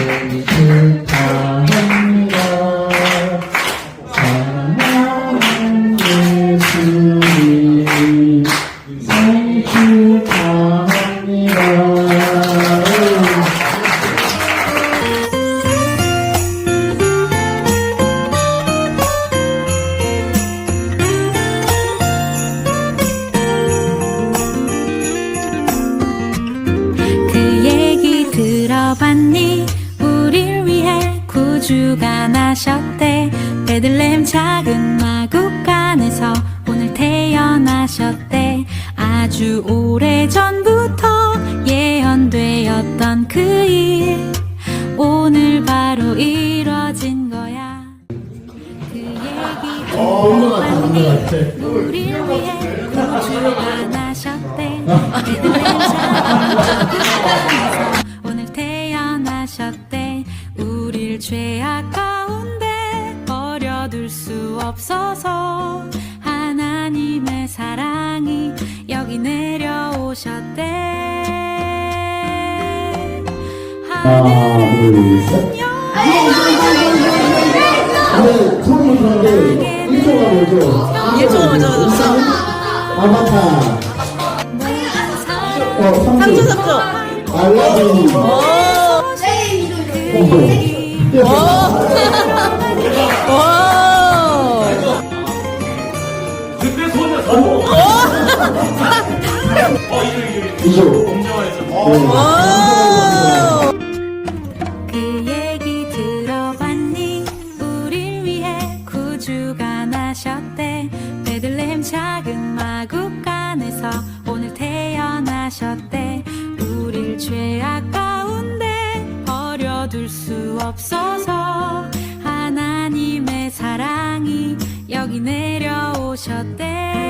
생일 구주가 나셨대. 베들레헴 작은 마국간에서 오늘 태어나셨대. 아주 오래 전부터 예언되었던 그 일. 오늘 바로 이뤄진 거야. 그 얘기 들어봤니? 우릴 위해 구주가 나셨대. 베들레헴 작은 마국간에서 오늘 태어나셨대. 우릴 죄악 가운데 버려둘 수 없어서 하나님의 사랑이 여기 내려오셨대. 하나, 둘, 셋. 근데 처음 들었는데 1초가 뭐죠? 1초가 먼저 맞았어. 아바타. 어, 3초. 3초 3초. 알라딘. 오. 오. 오. 그 얘기 들어봤니? 우릴 위해 구주가 나셨대. 베들레헴 작은 마국간에서 오늘 태어나셨대. 우릴 죄악 가운데 버려둘 수 없어서 하나님의 사랑이 여기 내려오셨대.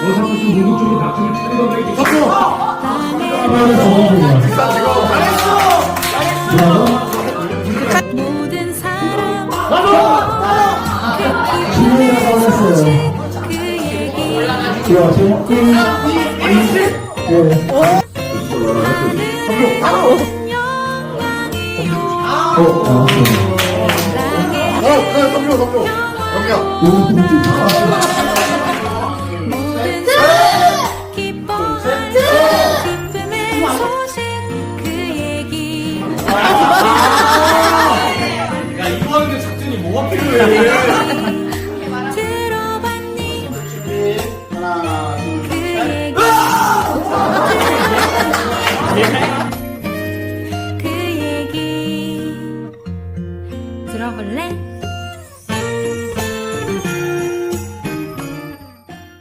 어사무소 궁극적으로 낙지를 차리던 게 하나는 정원이야. 모든 사람 김민이라고 했어요. 그 얘기 야, 제목. 예. 어, 나왔어요. 어, 그래, 덤벼, 덤벼. 덤벼. รอเล่